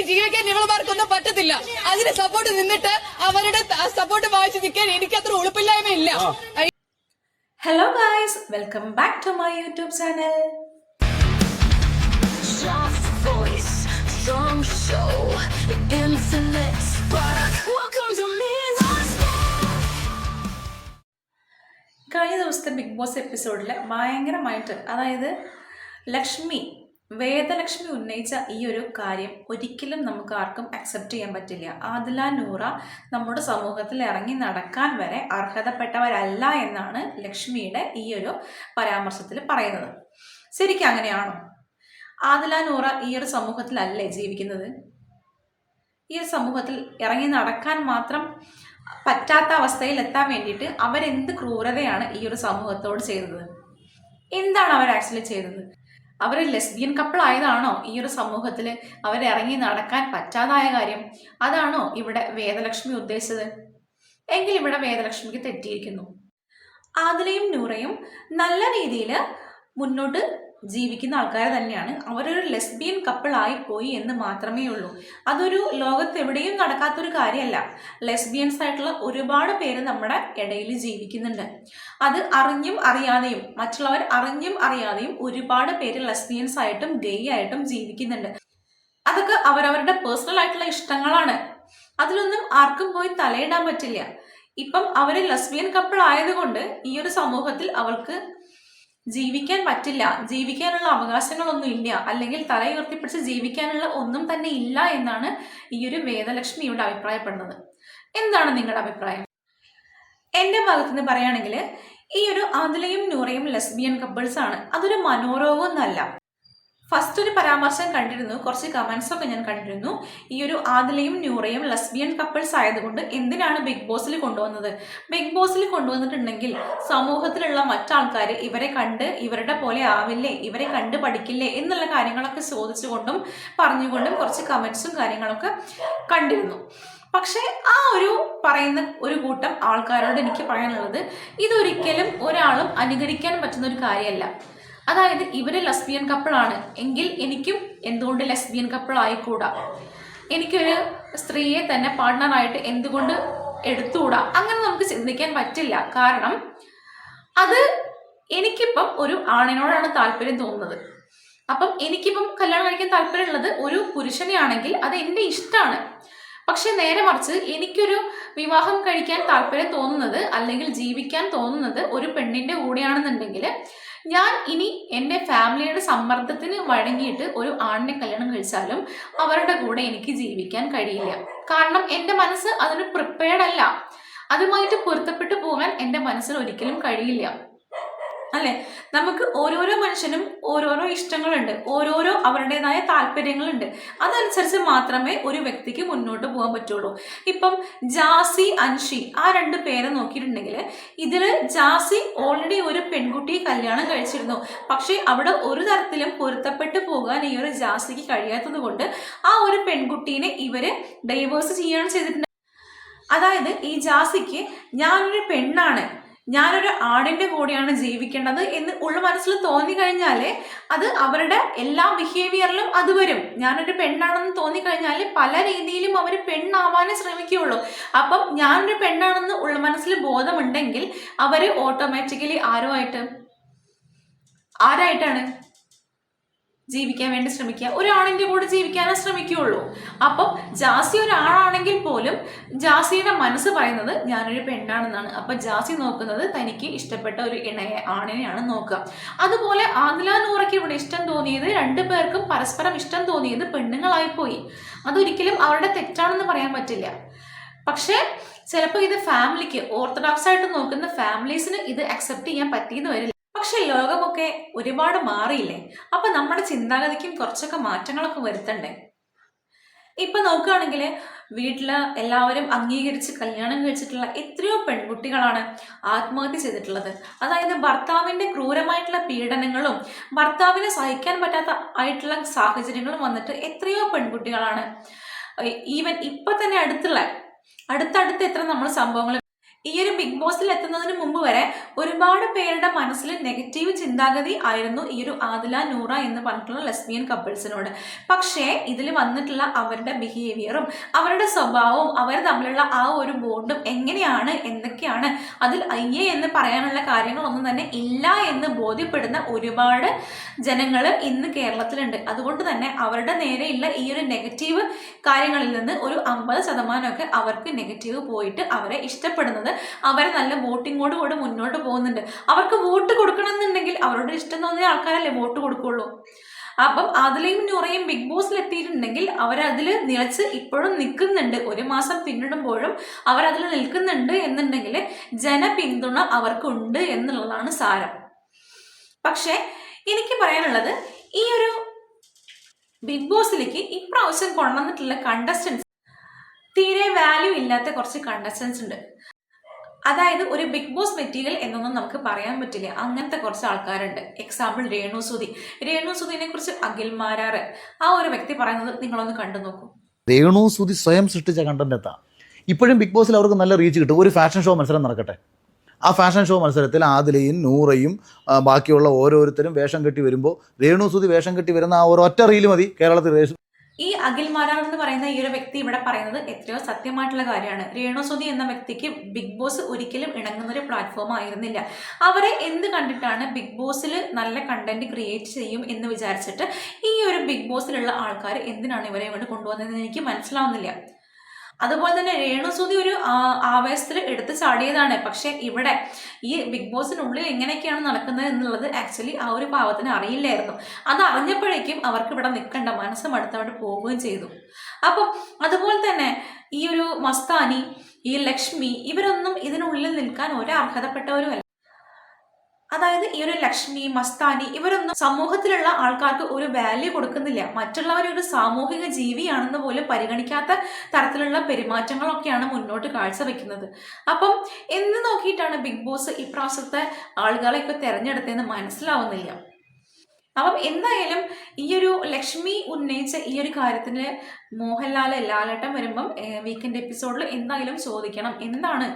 ഇനി ജീവിക്കാൻ ഇവളുമാർക്കൊന്നും പറ്റത്തില്ല. അതിന് സപ്പോർട്ട് നിന്നിട്ട് അവരുടെ സപ്പോർട്ട് വായിച്ച് നിൽക്കാൻ എനിക്ക് അത്ര ഉളുപ്പില്ലായ്മയില്ല hello guys welcome back to my YouTube channel soft voice, strong show, infinite spark. Welcome to Midnight കഴിഞ്ഞ ദിവസത്തെ ബിഗ് ബോസ് എപ്പിസോഡിൽ ഭയങ്കരമായിട്ട് അതായത് ലക്ഷ്മി വേദലക്ഷ്മി ഉന്നയിച്ച ഈ ഒരു കാര്യം ഒരിക്കലും നമുക്ക് ആർക്കും അക്സെപ്റ്റ് ചെയ്യാൻ പറ്റില്ല. ആദില നൂറ നമ്മുടെ സമൂഹത്തിൽ ഇറങ്ങി നടക്കാൻ വരെ അർഹതപ്പെട്ടവരല്ല എന്നാണ് ലക്ഷ്മിയുടെ ഈ ഒരു പരാമർശത്തിൽ പറയുന്നത്. ശരിക്കും അങ്ങനെയാണോ? ആദില നൂറ ഈ ഒരു സമൂഹത്തിലല്ലേ ജീവിക്കുന്നത്? ഈ ഒരു സമൂഹത്തിൽ ഇറങ്ങി നടക്കാൻ മാത്രം പറ്റാത്ത അവസ്ഥയിൽ എത്താൻ വേണ്ടിയിട്ട് അവരെന്ത് ക്രൂരതയാണ് ഈ ഒരു സമൂഹത്തോട് ചെയ്തത്? എന്താണ് അവർ ആക്ച്വലി ചെയ്തത്? അവർ ലെസ്ബിയൻ കപ്പിൾ ആയതാണോ ഈ ഒരു സമൂഹത്തിൽ അവരിറങ്ങി നടക്കാൻ പറ്റാതായ കാര്യം? അതാണോ ഇവിടെ വേദലക്ഷ്മി ഉദ്ദേശിച്ചത്? എങ്കിൽ ഇവിടെ വേദലക്ഷ്മിക്ക് തെറ്റിയിരിക്കുന്നു. ആദിലയും നൂറയും നല്ല രീതിയിൽ മുന്നോട്ട് ജീവിക്കുന്ന ആൾക്കാർ തന്നെയാണ്. അവരൊരു ലെസ്ബിയൻ കപ്പിൾ പോയി എന്ന് മാത്രമേ ഉള്ളൂ. അതൊരു ലോകത്ത് എവിടെയും നടക്കാത്തൊരു കാര്യമല്ല. ലെസ്ബിയൻസ് ആയിട്ടുള്ള ഒരുപാട് പേര് നമ്മുടെ ഇടയിൽ ജീവിക്കുന്നുണ്ട്. അത് അറിഞ്ഞും അറിയാതെയും മറ്റുള്ളവർ അറിഞ്ഞും അറിയാതെയും ഒരുപാട് പേര് ലെസ്ബിയൻസ് ആയിട്ടും ഗേ ആയിട്ടും ജീവിക്കുന്നുണ്ട്. അതൊക്കെ അവരവരുടെ പേഴ്സണൽ ആയിട്ടുള്ള ഇഷ്ടങ്ങളാണ്. അതിലൊന്നും ആർക്കും പോയി തലയിടാൻ പറ്റില്ല. ഇപ്പം അവർ ലെസ്ബിയൻ കപ്പിൾ ആയതുകൊണ്ട് ഈ ഒരു സമൂഹത്തിൽ അവൾക്ക് ജീവിക്കാൻ പറ്റില്ല ജീവിക്കാനുള്ള അവകാശങ്ങളൊന്നും ഇല്ല അല്ലെങ്കിൽ തല ഉയർത്തിപ്പിടിച്ച് ജീവിക്കാനുള്ള ഒന്നും തന്നെ ഇല്ല എന്നാണ് ഈ ഒരു വേദലക്ഷ്മി ഇവിടെ അഭിപ്രായപ്പെടുന്നത്. എന്താണ് നിങ്ങളുടെ അഭിപ്രായം? എന്റെ ഭാഗത്ത് നിന്ന് പറയുകയാണെങ്കിൽ ഈ ഒരു ആദിലയും നൂറയും ലെസ്ബിയൻ കപ്പിൾസ് ആണ്. അതൊരു മനോരോഗമൊന്നുമല്ല. ഫസ്റ്റ് ഒരു പരാമർശം കണ്ടിരുന്നു. കുറച്ച് കമൻസ് ഒക്കെ ഞാൻ കണ്ടിരുന്നു. ഈ ഒരു ആദിലയും ന്യൂറയും ലസ്ബിയൻ കപ്പിൾസ് ആയതുകൊണ്ട് എന്തിനാണ് ബിഗ് ബോസിൽ കൊണ്ടുവന്നത്? ബിഗ് ബോസിൽ കൊണ്ടുവന്നിട്ടുണ്ടെങ്കിൽ സമൂഹത്തിലുള്ള മറ്റാൾക്കാർ ഇവരെ കണ്ട് ഇവരുടെ പോലെ ആവില്ലേ ഇവരെ കണ്ട് പഠിക്കില്ലേ എന്നുള്ള കാര്യങ്ങളൊക്കെ ചോദിച്ചുകൊണ്ടും പറഞ്ഞുകൊണ്ടും കുറച്ച് കമൻസും കാര്യങ്ങളൊക്കെ കണ്ടിരുന്നു. പക്ഷേ ആ ഒരു പറയുന്ന ഒരു കൂട്ടം ആൾക്കാരോട് എനിക്ക് പറയാനുള്ളത് ഇതൊരിക്കലും ഒരാളും അനുകരിക്കാൻ പറ്റുന്ന ഒരു കാര്യമല്ല. അതായത് ഇവർ ലെസ്ബിയൻ കപ്പിളാണ് എങ്കിൽ എനിക്കും എന്തുകൊണ്ട് ലെസ്ബിയൻ കപ്പിൾ ആയിക്കൂടാ? എനിക്കൊരു സ്ത്രീയെ തന്നെ പാർട്ട്ണറായിട്ട് എന്തുകൊണ്ട് എടുത്തുകൂടാ? അങ്ങനെ നമുക്ക് ചിന്തിക്കാൻ പറ്റില്ല. കാരണം അത് എനിക്കിപ്പം ഒരു ആണിനോടാണ് താല്പര്യം തോന്നുന്നത്. അപ്പം എനിക്കിപ്പം കല്യാണം കഴിക്കാൻ താല്പര്യമുള്ളത് ഒരു പുരുഷനെയാണെങ്കിൽ അത് എന്റെ ഇഷ്ടമാണ്. പക്ഷെ നേരെ മറിച്ച് എനിക്കൊരു വിവാഹം കഴിക്കാൻ താല്പര്യം തോന്നുന്നത് അല്ലെങ്കിൽ ജീവിക്കാൻ തോന്നുന്നത് ഒരു പെണ്ണിന്റെ കൂടെയാണെന്നുണ്ടെങ്കിൽ ഞാൻ ഇനി എന്റെ ഫാമിലിയുടെ സമ്മർദ്ദത്തിന് വഴങ്ങിയിട്ട് ഒരു ആണിനെ കല്യാണം കഴിച്ചാലും അവരുടെ കൂടെ എനിക്ക് ജീവിക്കാൻ കഴിയില്ല. കാരണം എന്റെ മനസ്സ് അതിന് പ്രിപ്പയർഡ് അല്ല. അതുമായിട്ട് പൊരുത്തപ്പെട്ടു പോകാൻ എന്റെ മനസ്സിന് ഒരിക്കലും കഴിയില്ല. അല്ലെ? നമുക്ക് ഓരോരോ മനുഷ്യനും ഓരോരോ ഇഷ്ടങ്ങളുണ്ട് ഓരോരോ അവരുടേതായ താല്പര്യങ്ങളുണ്ട്. അതനുസരിച്ച് മാത്രമേ ഒരു വ്യക്തിക്ക് മുന്നോട്ട് പോകാൻ പറ്റുള്ളൂ. ഇപ്പം ജാസി അൻഷി ആ രണ്ട് പേരെ നോക്കിയിട്ടുണ്ടെങ്കിൽ ഇതിൽ ജാസി ഓൾറെഡി ഒരു പെൺകുട്ടിയെ കല്യാണം കഴിച്ചിരുന്നു. പക്ഷേ അവിടെ ഒരു തരത്തിലും പൊരുത്തപ്പെട്ടു പോകാൻ ഈ ഒരു ജാസിക്ക് കഴിയാത്തത് കൊണ്ട് ആ ഒരു പെൺകുട്ടീനെ ഇവർ ഡൈവേഴ്സ് ചെയ്യാണ് ചെയ്തിട്ടുണ്ട് അതായത് ഈ ജാസിക്ക് ഞാനൊരു പെണ്ണാണ്. ഞാനൊരു ആടിന്റെ കൂടെയാണ് ജീവിക്കേണ്ടത് എന്ന് ഉള്ള മനസ്സിൽ തോന്നി കഴിഞ്ഞാൽ അത് അവരുടെ എല്ലാ ബിഹേവിയറിലും അത് വരും. ഞാനൊരു പെണ്ണാണെന്ന് തോന്നി കഴിഞ്ഞാൽ പല രീതിയിലും അവർ പെണ്ണാവാനേ ശ്രമിക്കുകയുള്ളൂ. അപ്പം ഞാനൊരു പെണ്ണാണെന്ന് ഉള്ള മനസ്സിൽ ബോധമുണ്ടെങ്കിൽ അവർ ഓട്ടോമാറ്റിക്കലി ആരോ ആയിട്ട് ആരായിട്ടാണ്? ജീവിക്കാൻ വേണ്ടി ശ്രമിക്കുക. ഒരാണിന്റെ കൂടെ ജീവിക്കാനേ ശ്രമിക്കുകയുള്ളൂ. അപ്പം ജാസി ഒരാളാണെങ്കിൽ പോലും ജാസിയുടെ മനസ്സ് പറയുന്നത് ഞാനൊരു പെണ്ണാണെന്നാണ്. അപ്പം ജാസി നോക്കുന്നത് തനിക്ക് ഇഷ്ടപ്പെട്ട ഒരു ഇണയെ ആണിനെയാണ് നോക്കുക. അതുപോലെ ആദില നൂറയ്ക്ക് ഇവിടെ ഇഷ്ടം തോന്നിയത് രണ്ടു പേർക്കും പരസ്പരം ഇഷ്ടം തോന്നിയത് പെണ്ണുങ്ങളായിപ്പോയി. അതൊരിക്കലും അവരുടെ തെറ്റാണെന്ന് പറയാൻ പറ്റില്ല. പക്ഷേ ചിലപ്പോൾ ഇത് ഫാമിലിക്ക് ഓർത്തഡോക്സ് ആയിട്ട് നോക്കുന്ന ഫാമിലീസിന് ഇത് അക്സെപ്റ്റ് ചെയ്യാൻ പറ്റിയെന്ന് വരില്ല. പക്ഷെ ലോകമൊക്കെ ഒരുപാട് മാറിയില്ലേ? അപ്പൊ നമ്മുടെ ചിന്താഗതിക്കും കുറച്ചൊക്കെ മാറ്റങ്ങളൊക്കെ വരുത്തണ്ടേ? ഇപ്പൊ നോക്കുകയാണെങ്കിൽ വീട്ടിൽ എല്ലാവരും അംഗീകരിച്ച് കല്യാണം കഴിച്ചിട്ടുള്ള എത്രയോ പെൺകുട്ടികളാണ് ആത്മഹത്യ ചെയ്തിട്ടുള്ളത്. അതായത് ഭർത്താവിന്റെ ക്രൂരമായിട്ടുള്ള പീഡനങ്ങളും ഭർത്താവിനെ സഹിക്കാൻ പറ്റാത്ത ആയിട്ടുള്ള സാഹചര്യങ്ങളും വന്നിട്ട് എത്രയോ പെൺകുട്ടികളാണ്. ഈവൻ ഇപ്പൊ തന്നെ അടുത്തുള്ള അടുത്തടുത്ത് എത്ര നമ്മൾ സംഭവങ്ങൾ ഈ ഒരു ബിഗ് ബോസിൽ എത്തുന്നതിന് മുമ്പ് വരെ ഒരുപാട് പേരുടെ മനസ്സിൽ നെഗറ്റീവ് ചിന്താഗതി ആയിരുന്നു ഈ ഒരു ആദില നൂറ എന്ന് പറഞ്ഞിട്ടുള്ള ലെസ്ബിയൻ കപ്പിൾസിനോട് പക്ഷേ ഇതിൽ വന്നിട്ടുള്ള അവരുടെ ബിഹേവിയറും അവരുടെ സ്വഭാവവും അവർ തമ്മിലുള്ള ആ ഒരു ബോണ്ടും എങ്ങനെയാണ് എന്തൊക്കെയാണ് അതിൽ അയ്യേ എന്ന് പറയാനുള്ള കാര്യങ്ങളൊന്നും തന്നെ ഇല്ല എന്ന് ബോധ്യപ്പെടുന്ന ഒരുപാട് ജനങ്ങൾ ഇന്ന് കേരളത്തിലുണ്ട്. അതുകൊണ്ട് തന്നെ അവരുടെ നേരെയുള്ള ഈ ഒരു നെഗറ്റീവ് കാര്യങ്ങളിൽ നിന്ന് ഒരു അമ്പത് ശതമാനമൊക്കെ അവർക്ക് നെഗറ്റീവ് പോയിട്ട് അവരെ ഇഷ്ടപ്പെടുന്നത് അവരെ നല്ല വോട്ടിങ്ങോട് കൂടെ മുന്നോട്ട് പോകുന്നുണ്ട്. അവർക്ക് വോട്ട് കൊടുക്കണം എന്നുണ്ടെങ്കിൽ അവരുടെ ഇഷ്ടം തോന്നിയ ആൾക്കാരല്ലേ വോട്ട് കൊടുക്കുള്ളൂ. അപ്പം അതിലെയും നൂറയും ബിഗ് ബോസിൽ എത്തിയിട്ടുണ്ടെങ്കിൽ അവരതിൽ നിലച്ച് ഇപ്പോഴും നിൽക്കുന്നുണ്ട്. ഒരു മാസം പിന്നിടുമ്പോഴും അവരതിൽ നിൽക്കുന്നുണ്ട് എന്നുണ്ടെങ്കിൽ ജനപിന്തുണ അവർക്കുണ്ട് എന്നുള്ളതാണ് സാരം. പക്ഷേ എനിക്ക് പറയാനുള്ളത് ഈ ഒരു ബിഗ് ബോസിലേക്ക് ഇപ്രാവശ്യം കൊണ്ടുവന്നിട്ടുള്ള കണ്ടസ്റ്റൻസ് തീരെ വാല്യൂ ഇല്ലാത്ത കുറച്ച് കണ്ടസ്റ്റൻസ് ഉണ്ട്. അതായത് ഒരു ബിഗ് ബോസ് മെറ്റീരിയൽ എന്നൊന്നും നമുക്ക് പറയാൻ പറ്റില്ല. അങ്ങനത്തെ കുറച്ച് ആൾക്കാരുണ്ട്. എക്സാമ്പിൾ രേണു സുധി. രേണു സുധിനെ കുറിച്ച് അഖിൽ മാരാറ് ആ ഒരു വ്യക്തി പറയുന്നത് നിങ്ങളൊന്ന് കണ്ടു നോക്കൂ. രേണു സുധി സ്വയം സൃഷ്ടിച്ച കണ്ടന്റ് എത്താം? ഇപ്പോഴും ബിഗ് ബോസിൽ അവർക്ക് നല്ല റീച്ച് കിട്ടും. ഒരു ഫാഷൻ ഷോ മത്സരം നടക്കട്ടെ. ആ ഫാഷൻ ഷോ മത്സരത്തിൽ ആദിലയും നൂറയും ബാക്കിയുള്ള ഓരോരുത്തരും വേഷം കെട്ടി വരുമ്പോൾ രേണു സുധി വേഷം കെട്ടി വരുന്ന ആ ഒരു ഒറ്റ റീൽ മതി. കേരളത്തിൽ ഈ അഖിൽ മാരാർ എന്ന് പറയുന്ന ഈ ഒരു വ്യക്തി ഇവിടെ പറയുന്നത് എത്രയോ സത്യമായിട്ടുള്ള കാര്യമാണ്. രേണുസുതി എന്ന വ്യക്തിക്ക് ബിഗ് ബോസ് ഒരിക്കലും ഇണങ്ങുന്ന ഒരു പ്ലാറ്റ്ഫോം ആയിരുന്നില്ല. അവരെ എന്ത് കണ്ടിട്ടാണ് ബിഗ് ബോസിൽ നല്ല കണ്ടന്റ് ക്രിയേറ്റ് ചെയ്യും എന്ന് വിചാരിച്ചിട്ട് ഈ ഒരു ബിഗ് ബോസിലുള്ള ആൾക്കാർ എന്തിനാണ് ഇവരെ ഇവിടെ കൊണ്ടുവന്നതെന്ന് എനിക്ക് മനസ്സിലാവുന്നില്ല. അതുപോലെ തന്നെ രേണുസുതി ഒരു ആവേശത്തിൽ എടുത്ത് ചാടിയതാണ്. പക്ഷെ ഇവിടെ ഈ ബിഗ് ബോസിനുള്ളിൽ എങ്ങനെയൊക്കെയാണ് നടക്കുന്നത് എന്നുള്ളത് ആക്ച്വലി ആ ഒരു പാവത്തിന് അറിയില്ലായിരുന്നു. അത് അറിഞ്ഞപ്പോഴേക്കും അവർക്ക് ഇവിടെ നിൽക്കേണ്ട മനസ്സ് മടുത്തവിടെ പോവുകയും ചെയ്തു. അപ്പം അതുപോലെ തന്നെ ഈ ഒരു മസ്താനി ഈ ലക്ഷ്മി ഇവരൊന്നും ഇതിനുള്ളിൽ നിൽക്കാൻ ഒരു അർഹതപ്പെട്ടവരുമല്ല അതായത് ഈ ഒരു ലക്ഷ്മി മസ്താനി ഇവരൊന്നും സമൂഹത്തിലുള്ള ആൾക്കാർക്ക് ഒരു വാല്യൂ കൊടുക്കുന്നില്ല. മറ്റുള്ളവരെ ഒരു സാമൂഹിക ജീവിയാണെന്ന് പോലും പരിഗണിക്കാത്ത തരത്തിലുള്ള പെരുമാറ്റങ്ങളൊക്കെയാണ് മുന്നോട്ട് കാഴ്ചവെക്കുന്നത്. അപ്പം എന്ന് നോക്കിയിട്ടാണ് ബിഗ് ബോസ് ഇപ്രാവശ്യത്തെ ആളുകളെയൊക്കെ തിരഞ്ഞെടുത്തതെന്ന് മനസ്സിലാവുന്നില്ല. അപ്പം എന്തായാലും ഈ ഒരു ലക്ഷ്മി ഉന്നയിച്ച ഈ ഒരു കാര്യത്തിന് മോഹൻലാൽ ലാലേട്ടൻ വരുമ്പം വീക്കെൻഡ് എപ്പിസോഡിൽ എന്തായാലും ചോദിക്കണം. എന്താണ്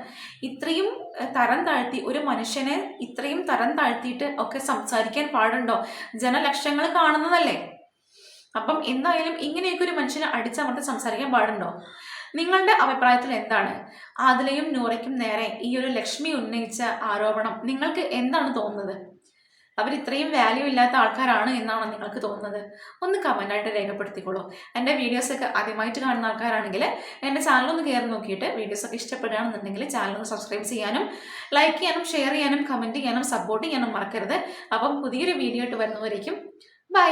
ഇത്രയും തരം താഴ്ത്തി ഒരു മനുഷ്യനെ ഇത്രയും തരം താഴ്ത്തിയിട്ട് ഒക്കെ സംസാരിക്കാൻ പാടുണ്ടോ? ജനലക്ഷങ്ങൾ കാണുന്നതല്ലേ? അപ്പം എന്തായാലും ഇങ്ങനെയൊക്കെ ഒരു മനുഷ്യനെ അടിച്ചമർത്തി സംസാരിക്കാൻ പാടുണ്ടോ? നിങ്ങളുടെ അഭിപ്രായത്തിൽ എന്താണ്? ആദിലയും നൂറയ്ക്കും നേരെ ഈ ഒരു ലക്ഷ്മി ഉന്നയിച്ച ആരോപണം നിങ്ങൾക്ക് എന്താണ് തോന്നുന്നത്? അവർ ഇത്രയും വാല്യൂ ഇല്ലാത്ത ആൾക്കാരാണ് എന്നാണോ നിങ്ങൾക്ക് തോന്നുന്നത്. ഒന്ന് കമന്റായിട്ട് രേഖപ്പെടുത്തിക്കോളൂ. എന്റെ വീഡിയോസൊക്കെ ആദ്യമായിട്ട് കാണുന്ന ആൾക്കാരാണെങ്കിൽ എന്റെ ചാനലൊന്ന് കയറി നോക്കിയിട്ട് വീഡിയോസൊക്കെ ഇഷ്ടപ്പെടുകയാണെന്നുണ്ടെങ്കിൽ ചാനലൊന്ന് സബ്സ്ക്രൈബ് ചെയ്യാനും ലൈക്ക് ചെയ്യാനും ഷെയർ ചെയ്യാനും കമന്റ് ചെയ്യാനും സപ്പോർട്ട് ചെയ്യാനും മറക്കരുത്. അപ്പം പുതിയൊരു വീഡിയോ ആയിട്ട് വരുന്നവരേക്കും ബൈ